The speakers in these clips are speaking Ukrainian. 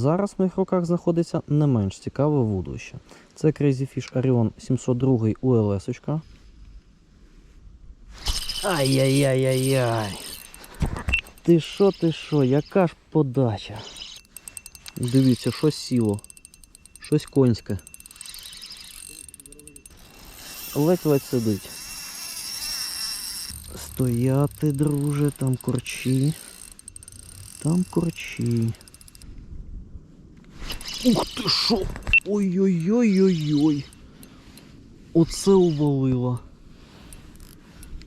Зараз в моїх руках знаходиться не менш цікаве вудище. Це Crazy Fish Orion 702 УЛС. Ай-яй-яй-яй-яй. Ти що, ти що, яка ж подача? Дивіться, що сіло. Щось конське. Ледь-ледь сидить. Стояти, друже, там корчі. Там корчі. Ух ти що! Ой-ой-ой-ой-ой. Оце увалило.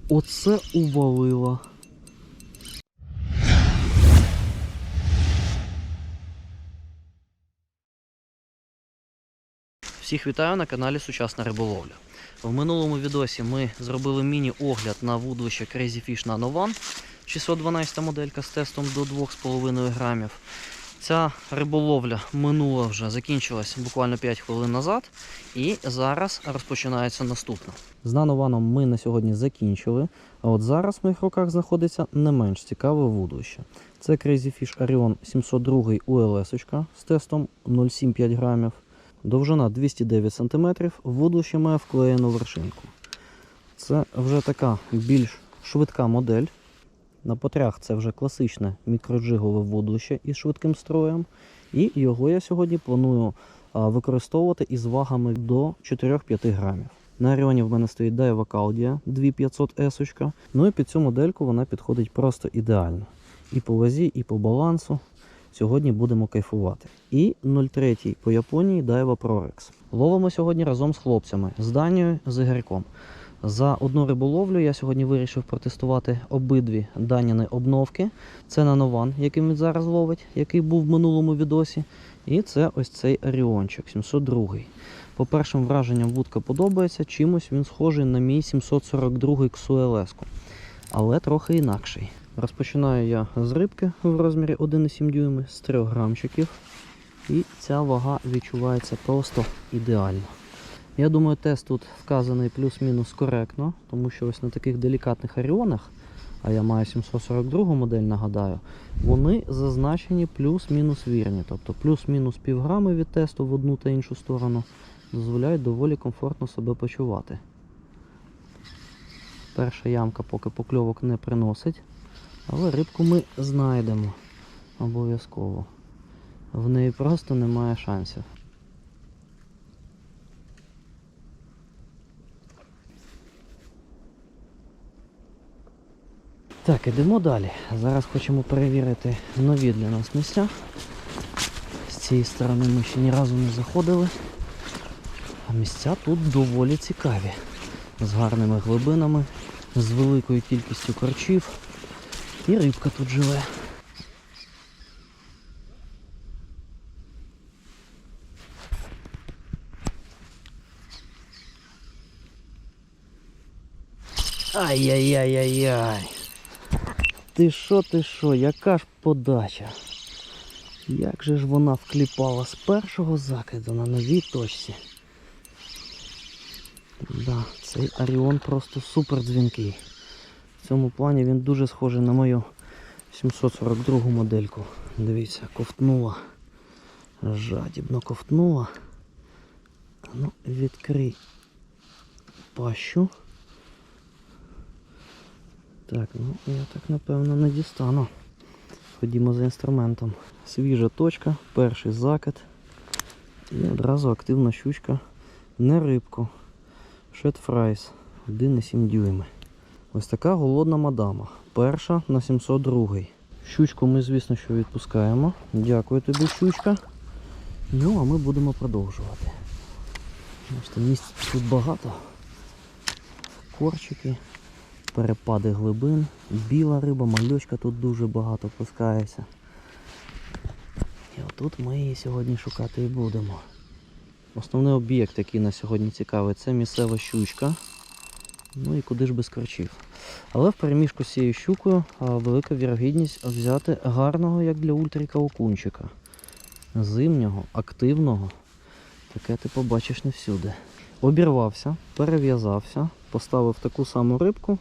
Оце увалило. Всіх вітаю на каналі Сучасна риболовля. В минулому відосі ми зробили міні-огляд на вудлище Crazy Fish Nano One 612 моделька з тестом до 2,5 грамів. Ця риболовля минула вже, закінчилась буквально 5 хвилин назад. І зараз розпочинається наступна. З нанованом ми на сьогодні закінчили. А от зараз в моїх руках знаходиться не менш цікаве вудлище. Це Crazy Fish Orion 702 УЛС з тестом 0,75 грамів. Довжина 209 см, вудлище має вклеєну вершинку. Це вже така більш швидка модель. На потрях це вже класичне мікроджигове вудлище із швидким строєм. І його я сьогодні планую використовувати із вагами до 4-5 грамів. На Оріоні в мене стоїть Daiwa Caldia 2500 S. Ну і під цю модельку вона підходить просто ідеально. І по вазі, і по балансу. Сьогодні будемо кайфувати. І 0,3 по Японії Daiwa ProRex. Ловимо сьогодні разом з хлопцями, з Данією, з Ігорьком. За одну риболовлю я сьогодні вирішив протестувати обидві даніни обновки. Це нанован, яким він зараз ловить, який був в минулому відосі. І це ось цей Оріончик 702. По першим враженням вудка подобається, чимось він схожий на мій 742 XULS. Але трохи інакший. Розпочинаю я з рибки в розмірі 1,7 дюйми з 3 грамчиків. І ця вага відчувається просто ідеально. Я думаю, тест тут вказаний плюс-мінус коректно, тому що ось на таких делікатних аріонах, а я маю 742 модель, нагадаю, вони зазначені плюс-мінус вірні. Тобто плюс-мінус півграми від тесту в одну та іншу сторону дозволяють доволі комфортно себе почувати. Перша ямка поки покльовок не приносить, але рибку ми знайдемо обов'язково. В неї просто немає шансів. Так, ідемо далі. Зараз хочемо перевірити нові для нас місця. З цієї сторони ми ще ні разу не заходили. А місця тут доволі цікаві. З гарними глибинами, з великою кількістю корчів. І рибка тут живе. Ай-яй-яй-яй-яй. Ти що, ти що, яка ж подача? Як же ж вона вкліпала з першого закиду на новій точці? Да, цей Оріон просто супер дзвінкий. В цьому плані він дуже схожий на мою 742 модельку. Дивіться, ковтнула. Жадібно ковтнула. Ну, відкрий пащу. Так, ну я так напевно не дістану. Ходімо за інструментом. Свіжа точка, перший закид. І одразу активна щучка. Не рибку. Шет фрайс 1,7 дюйми. Ось така голодна мадама. Перша на 702. Щучку ми, звісно, що відпускаємо. Дякую тобі, щучка. Ну, а ми будемо продовжувати. Бачите, місць тут багато. Корчики перепади глибин, біла риба, мальочка тут дуже багато пускається. І отут ми її сьогодні шукати і будемо. Основний об'єкт, який на сьогодні цікавий, це місцева щучка. Ну і куди ж без корчів. Але в переміжку з цією щукою велика вірогідність взяти гарного, як для ультріка окунчика. Зимнього, активного. Таке ти побачиш не всюди. Обірвався, перев'язався, поставив таку саму рибку,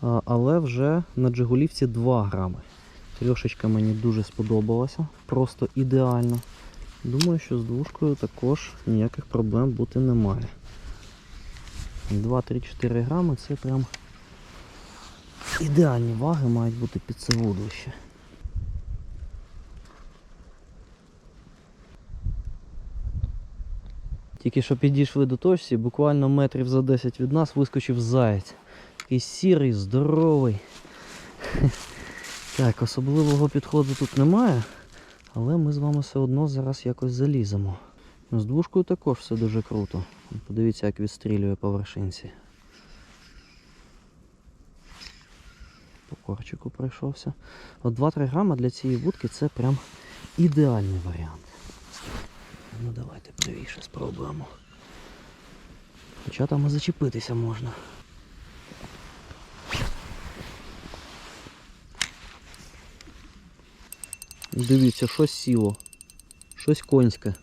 але вже на джигулівці 2 грами. Трьошечка мені дуже сподобалася, просто ідеально. Думаю, що з двушкою також ніяких проблем бути не має. 2-3-4 грами це прям ідеальні ваги мають бути під це вудлище. Тільки що підійшли до точці, буквально метрів за 10 від нас вискочив заєць. Такий сірий, здоровий. Так, особливого підходу тут немає, але ми з вами все одно зараз якось заліземо. З двушкою також все дуже круто. Подивіться, як відстрілює по вершинці. По корчику пройшовся. От 2-3 грама для цієї вудки це прям ідеальний варіант. Ну давайте правіше спробуємо. Хоча там і зачепитися можна. Дивіться, щось сіло. Щось конське.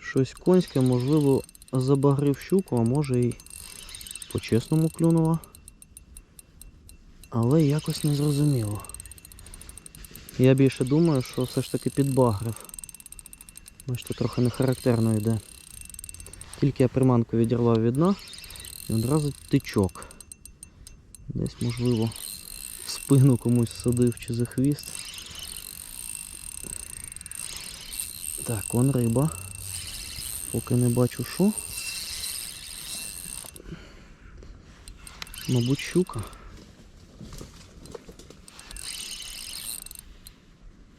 Щось конське, можливо, забагрив щуку, а може і по-чесному клюнуло. Але якось не зрозуміло. Я більше думаю, що все ж таки підбагрив. Бачите, трохи не характерно йде. Тільки я приманку відірвав від дна і одразу тичок. Десь можливо в спину комусь садив чи за хвіст. Так, он риба. Поки не бачу що. Мабуть, щука.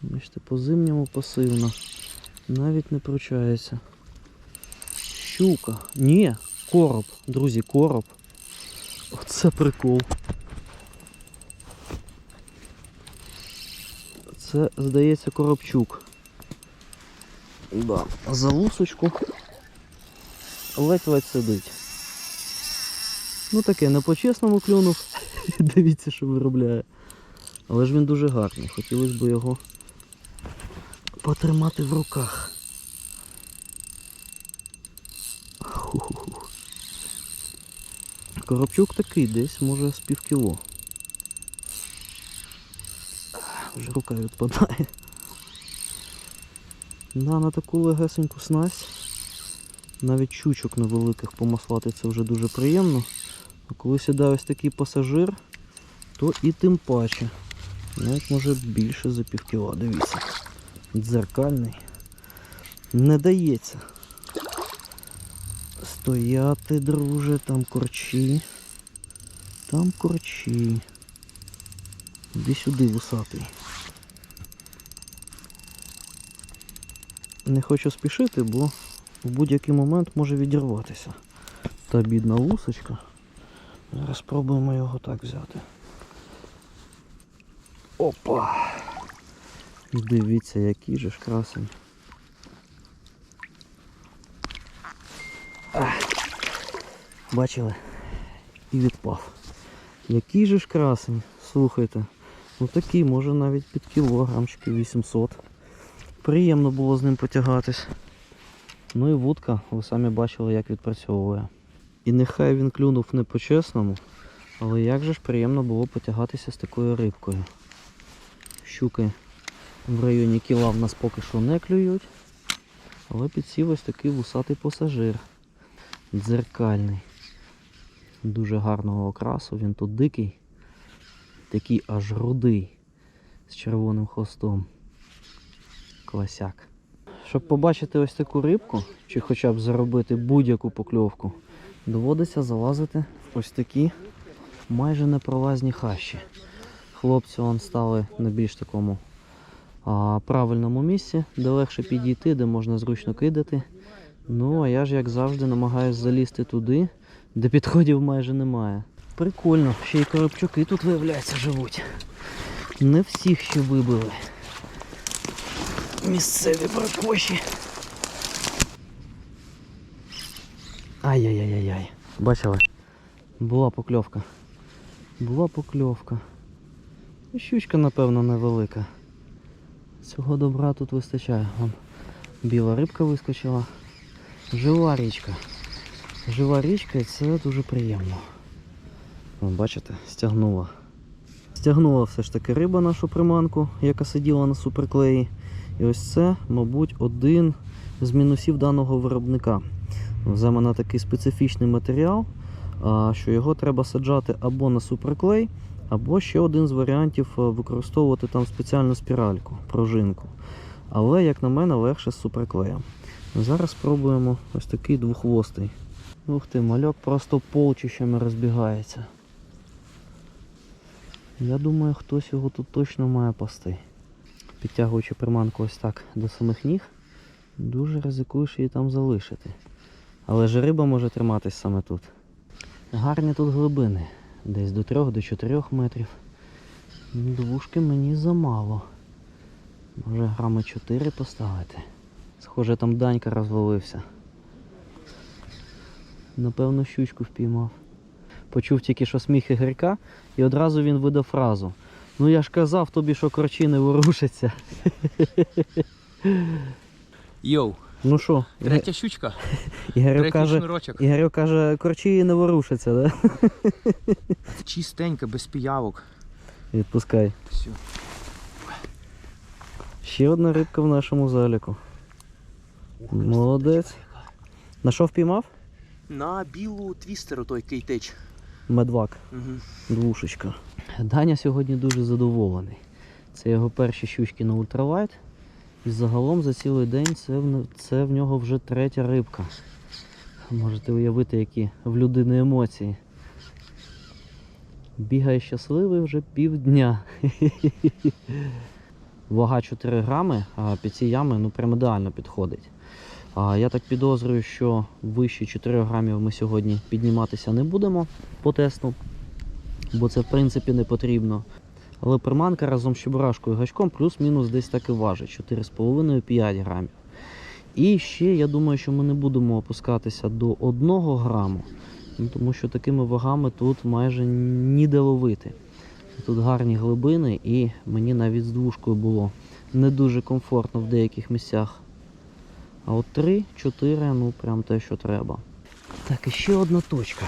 Бачите, по зимньому пасивно. Навіть не пручається. Щука. Ні, короб, друзі, короб. Оце прикол. Це, здається, коробчук. Да. За лусочку ледь-ледь сидить. Ну таке, не по-чесному клюнув. Дивіться, що виробляє. Але ж він дуже гарний. Хотілося б його потримати в руках. Коробчук такий десь, може з півкіло. Вже рука відпадає. Да, на таку легесеньку снасть. Навіть чучок невеликих помаслати це вже дуже приємно. А коли сідає ось такий пасажир, то і тим паче. Навіть може більше за півкіла, дивіться. Дзеркальний. Не дається. Стояти, друже, там корчі. Там корчі. Іди сюди, вусатий. Не хочу спішити, бо в будь-який момент може відірватися. Та бідна лусочка. Зараз спробуємо його так взяти. Опа! Дивіться, який же ж красень. Бачили? І відпав. Який же ж красень, слухайте. Ну такий, може навіть під кілограмчики 800. Приємно було з ним потягатись. Ну і вудка, ви самі бачили, як відпрацьовує. І нехай він клюнув не по-чесному, але як же ж приємно було потягатися з такою рибкою. Щуки в районі кіла в нас поки що не клюють, але підсів ось такий вусатий пасажир. Дзеркальний. Дуже гарного окрасу, він тут дикий, такий аж рудий з червоним хвостом. Класяк. Щоб побачити ось таку рибку, чи хоча б заробити будь-яку покльовку, доводиться залазити в ось такі майже непролазні хащі. Хлопці вон стали на більш такому а, правильному місці, де легше підійти, де можна зручно кидати. Ну, а я ж, як завжди, намагаюся залізти туди, де підходів майже немає. Прикольно, ще й коробчуки тут, виявляється, живуть. Не всіх ще вибили. Місцеві прокоші. Ай-яй-яй-яй. Бачили? Була покльовка. Була покльовка. Щучка, напевно, невелика. Цього добра тут вистачає. Вон біла рибка вискочила. Жива річка. Жива річка і це дуже приємно. Вон, бачите, стягнула. Стягнула все ж таки риба нашу приманку, яка сиділа на суперклеї. І ось це, мабуть, один з мінусів даного виробника. Взямо такий специфічний матеріал, що його треба саджати або на суперклей, або ще один з варіантів е, використовувати там спеціальну спіральку, пружинку. Але, як на мене, легше з суперклеєм. Зараз спробуємо ось такий двохвостий. Ух ти, мальок просто полчищами розбігається. Я думаю, хтось його тут точно має пасти. Підтягуючи приманку ось так до самих ніг, дуже ризикуєш її там залишити. Але ж риба може триматись саме тут. Гарні тут глибини, десь до 3-4 метрів. Ну, Двушки мені замало. Може грами 4 поставити. Схоже, там данька розвалився. Напевно, щучку впіймав. Почув тільки, що сміх Ігорька, і одразу він видав фразу. Ну я ж казав тобі, що корчі не ворушаться. Йоу, Ну що, третя щучка, третій каже, шнурочок. Ігорьок каже, корчі не ворушаться, да? Чистенька, без піявок. Відпускай. Все. Ще одна рибка в нашому заліку. Молодець. На що впіймав? На білу твістеру той кейтеч. Медвак. Угу. Двушечка. Даня сьогодні дуже задоволений. Це його перші щучки на ультралайт. І загалом за цілий день це це в нього вже третя рибка. Можете уявити, які в людини емоції. Бігає щасливий вже півдня. Вага 4 грами, а під ці ями ну прям ідеально підходить. А я так підозрюю, що вище 4 грамів ми сьогодні підніматися не будемо по тесту, бо це в принципі не потрібно. Але приманка разом з чебурашкою і гачком плюс-мінус десь так і важить 4,5-5 грамів. І ще я думаю, що ми не будемо опускатися до 1 граму, ну, тому що такими вагами тут майже ніде ловити. Тут гарні глибини, і мені навіть з двушкою було не дуже комфортно в деяких місцях. А от 3-4, ну прям те, що треба. Так, і ще одна точка.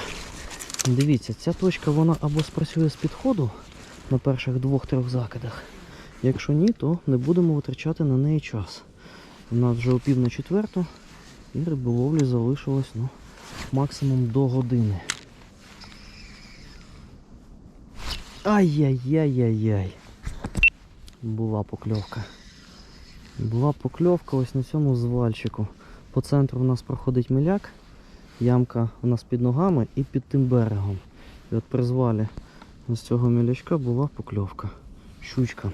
Дивіться, ця точка вона або спрацює з підходу на перших двох-трьох закидах. Якщо ні, то не будемо витрачати на неї час. У нас вже о пів на четверту і риболовлі залишилось ну, максимум до години. Ай-яй-яй-яй-яй. Була покльовка. Була покльовка ось на цьому звальчику. По центру у нас проходить миляк, ямка у нас під ногами і під тим берегом. І от при звалі з цього мілячка була покльовка. Щучка.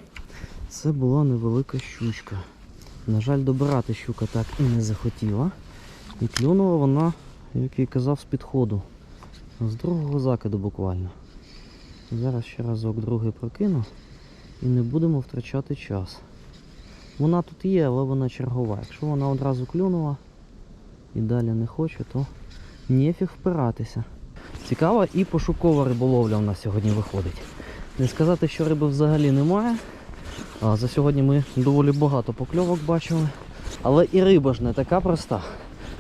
Це була невелика щучка. На жаль, добирати щука так і не захотіла. І клюнула вона, як і казав, з підходу. З другого закиду буквально. Зараз ще разок другий прокину і не будемо втрачати час. Вона тут є, але вона чергова. Якщо вона одразу клюнула і далі не хоче, то нефіг впиратися. Цікава і пошукова риболовля у нас сьогодні виходить. Не сказати, що риби взагалі немає. А за сьогодні ми доволі багато покльовок бачили. Але і риба ж не така проста.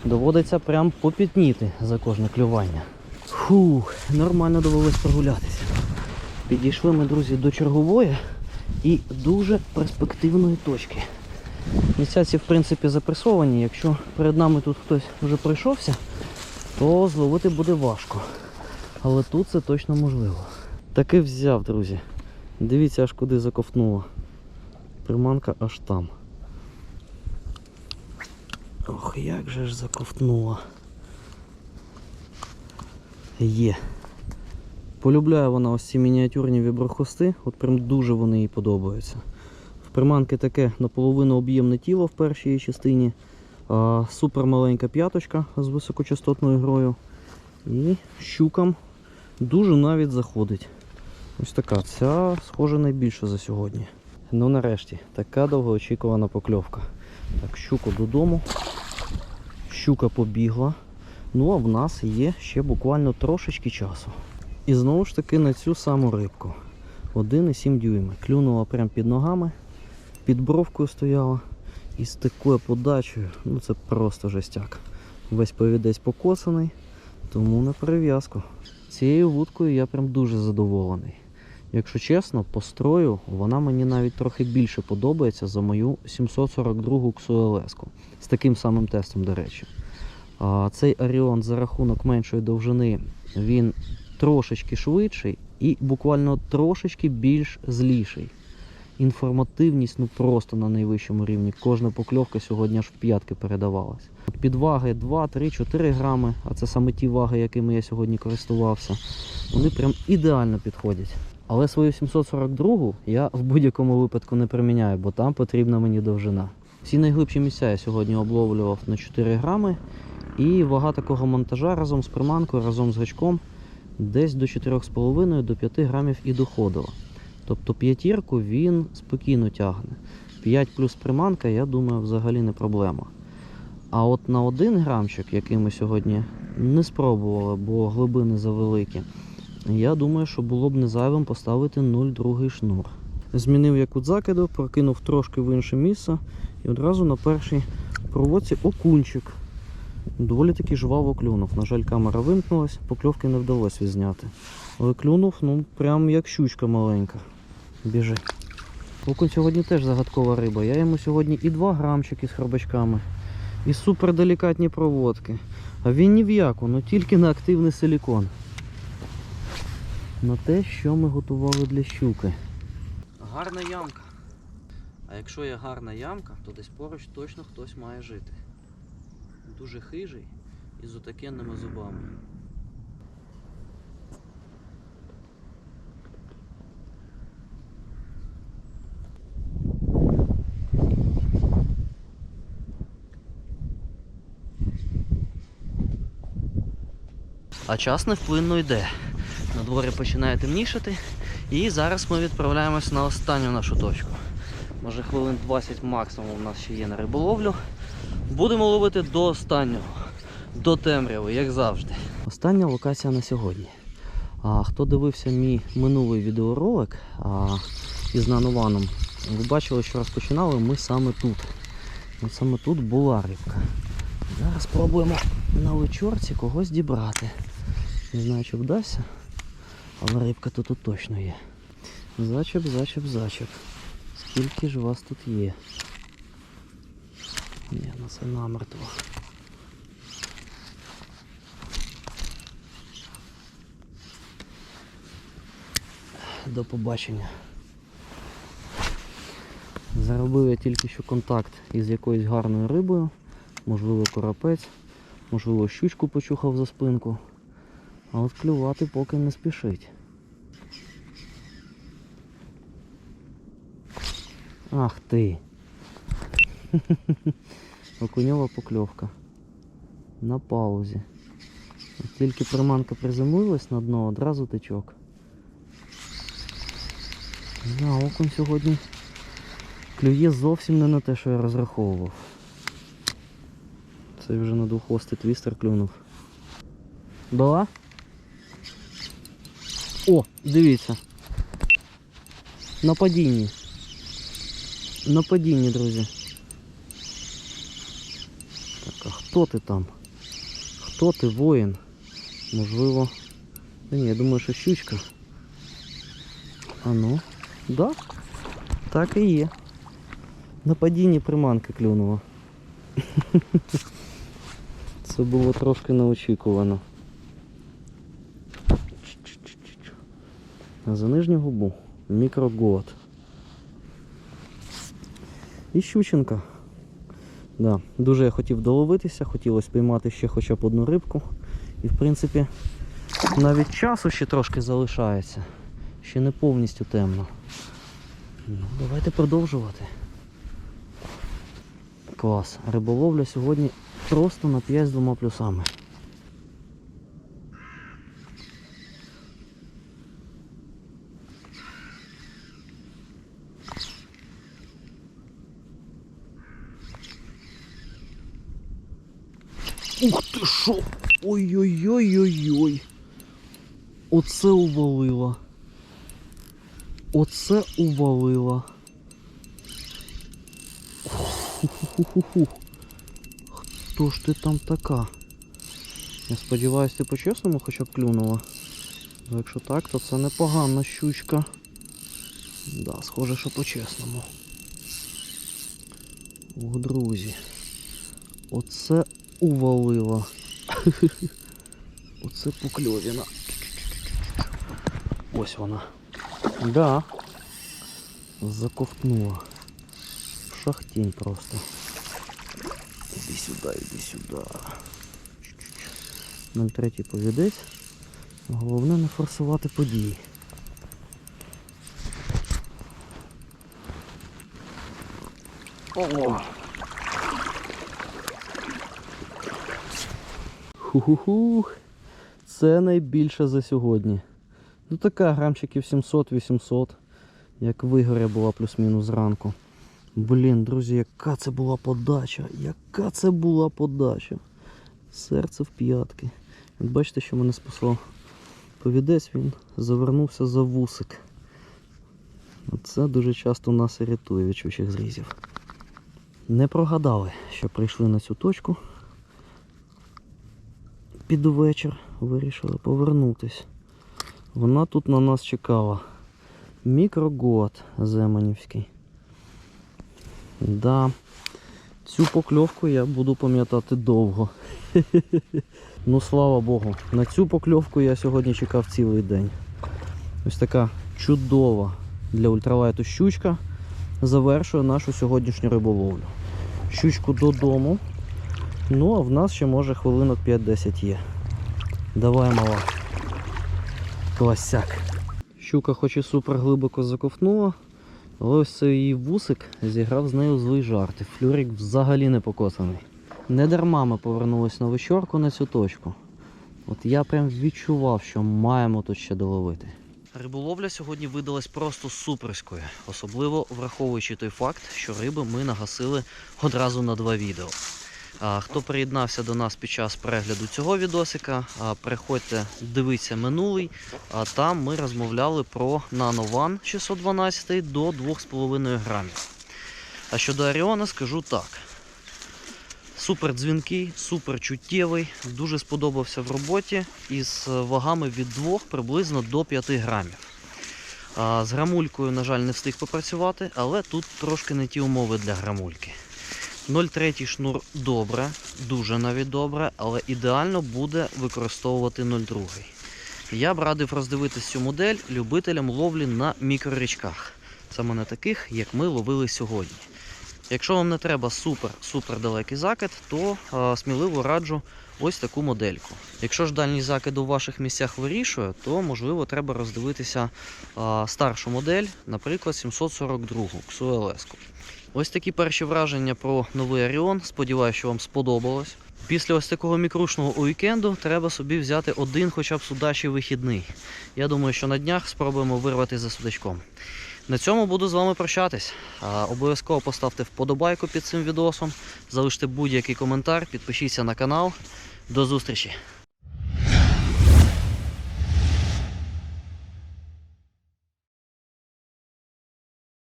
Доводиться прям попітніти за кожне клювання. Фух, нормально довелось прогулятися. Підійшли ми, друзі, до чергової і дуже перспективної точки. Місця ці, в принципі, запресовані. Якщо перед нами тут хтось вже пройшовся, то зловити буде важко. Але тут це точно можливо. Таки взяв, друзі. Дивіться, аж куди заковтнуло. Приманка аж там. Ох, як же ж заковтнула. Є. Полюбляє вона ось ці мініатюрні віброхвости, от прям дуже вони їй подобаються. В приманки таке наполовину об'ємне тіло в першій частині, супер маленька п'яточка з високочастотною грою. І щукам дуже навіть заходить. Ось така. Ця схоже найбільше за сьогодні. Ну нарешті, така довгоочікувана покльовка. Так, щуку додому. Щука побігла. Ну а в нас є ще буквально трошечки часу. І знову ж таки на цю саму рибку. 1,7 дюйма. Клюнула прямо під ногами, під бровкою стояла. І з такою подачею, ну це просто жестяк. Весь повідець покосаний, тому на перев'язку. Цією вудкою я прям дуже задоволений. Якщо чесно, по строю вона мені навіть трохи більше подобається за мою 742 XLS. З таким самим тестом, до речі. А цей Оріон за рахунок меншої довжини він трошечки швидший і буквально трошечки більш зліший. Інформативність ну просто на найвищому рівні. Кожна покльовка сьогодні аж в п'ятки передавалась. От Підваги 2, 3, 4 грами, а це саме ті ваги, якими я сьогодні користувався. Вони прям ідеально підходять. Але свою 742 я в будь-якому випадку не приміняю, бо там потрібна мені довжина. Всі найглибші місця я сьогодні обловлював на 4 грами. І вага такого монтажа разом з приманкою, разом з гачком десь до 4,5 до 5 грамів і доходило. Тобто п'ятірку він спокійно тягне. 5 плюс приманка, я думаю, взагалі не проблема. А от на 1 грамчик, який ми сьогодні не спробували, бо глибини завеликі, я думаю, що було б не зайвим поставити 0,2 шнур. Змінив якут закиду, прокинув трошки в інше місце і одразу на першій проводці окунчик. Доволі таки жваво клюнув. На жаль, камера вимкнулась, покльовки не вдалося відзняти. Але клюнув, ну, прям як щучка маленька. Біжи. Окунь сьогодні теж загадкова риба. Я йому сьогодні і 2 грамчики з хробачками, і суперделікатні проводки. А він ні в яку, ну тільки на активний силікон. На те, що ми готували для щуки. Гарна ямка. А якщо є гарна ямка, то десь поруч точно хтось має жити. Дуже хижий і з отакенними зубами. А час невплинно йде. На дворі починає темнішати. І зараз ми відправляємось на останню нашу точку. Може хвилин 20 максимум у нас ще є на риболовлю. Будемо ловити до останнього, до темряви, як завжди. Остання локація на сьогодні. А хто дивився мій минулий відеоролик а, із нанованом, ви бачили, що розпочинали ми саме тут. От саме тут була рибка. Зараз спробуємо на вечорці когось дібрати. Не знаю, чи вдасться, але рибка тут, точно є. Зачеп, зачеп, зачеп. Скільки ж вас тут є? Ні, ну це намертво. До побачення. Заробив я тільки що контакт із якоюсь гарною рибою, можливо коропець, можливо щучку почухав за спинку. А от клювати поки не спішить. Ах ти. Окуньова покльовка. На паузі. Тільки приманка приземлилась на дно, одразу тичок. На, окунь сьогодні клює зовсім не на те, що я розраховував. Це вже на двоххвостий твістер клюнув. Була? О, дивіться. На падінні. На падінні, друзі. Так, а хто ти там? Хто ти, воїн? Можливо. Та ні, я думаю, що щучка. А ну, да? Так і є. На падінні приманка клюнула. Це було трошки неочікувано. А за нижню губу мікрогод. І щученка. Да, дуже я хотів доловитися, хотілося піймати ще хоча б одну рибку. І в принципі навіть часу ще трошки залишається. Ще не повністю темно. Ну, давайте продовжувати. Клас. Риболовля сьогодні просто на 5 з двома плюсами. Шо! Ой-ой-ой-ой-ой! Оце увалило. Оце увалило. Ху-ху-ху-ху. Хто ж ти там така? Я сподіваюся, ти по-чесному хоча б клюнула. Бо якщо так, то це непогана щучка. Да, схоже, що по-чесному. Ох, друзі. Оце увалило. Оце покльовіна. Ось вона. Да. Заковтнула. Шахтінь просто. Іди сюди, іди сюди. 03 повідець. Головне не форсувати події. О! Ху-ху-хух. Це найбільше за сьогодні. Ну така грамчиків 700-800, як вигоря була плюс-мінус зранку. Блін, друзі, яка це була подача, яка це була подача. Серце в п'ятки. От бачите, що мене спасло. Повідець він завернувся за вусик. Це дуже часто нас іритує від чучих зрізів. Не прогадали, що прийшли на цю точку. Під вечір вирішили повернутись. Вона тут на нас чекала. Мікрогод Земанівський. Да. Цю покльовку я буду пам'ятати довго. ну слава Богу, на цю покльовку я сьогодні чекав цілий день. Ось така чудова для ультралайту щучка завершує нашу сьогоднішню риболовлю. Щучку додому. Ну, а в нас ще може хвилинок 5-10 є. Давай, мала. Класяк. Щука хоч і супер глибоко заковтнула, але ось цей її вусик зіграв з нею злий жарт. Флюрик взагалі не покосаний. Не дарма ми повернулись на вечорку на цю точку. От я прям відчував, що маємо тут ще доловити. Риболовля сьогодні видалась просто суперською, особливо враховуючи той факт, що риби ми нагасили одразу на два відео. Хто приєднався до нас під час перегляду цього відосика, а, переходьте, дивіться минулий. Там ми розмовляли про Nano One 612 до 2,5 грамів. А щодо Аріона скажу так. Супер дзвінкий, супер чуттєвий, дуже сподобався в роботі із вагами від 2 приблизно до 5 грамів. З грамулькою, на жаль, не встиг попрацювати, але тут трошки не ті умови для грамульки. 0,3 шнур добре, дуже навіть добре, але ідеально буде використовувати 0,2. Я б радив роздивитись цю модель любителям ловлі на мікрорічках. Саме на таких, як ми ловили сьогодні. Якщо вам не треба супер-супер далекий закид, то а, сміливо раджу ось таку модельку. Якщо ж дальній закид у ваших місцях вирішує, то можливо треба роздивитися а, старшу модель, наприклад, 742 XULS. Ось такі перші враження про новий Аріон. Сподіваюся, що вам сподобалось. Після ось такого мікрушного уікенду треба собі взяти один хоча б судачий вихідний. Я думаю, що на днях спробуємо вирвати за судачком. На цьому буду з вами прощатись. Обов'язково поставте вподобайку під цим відосом, залиште будь-який коментар, підпишіться на канал. До зустрічі!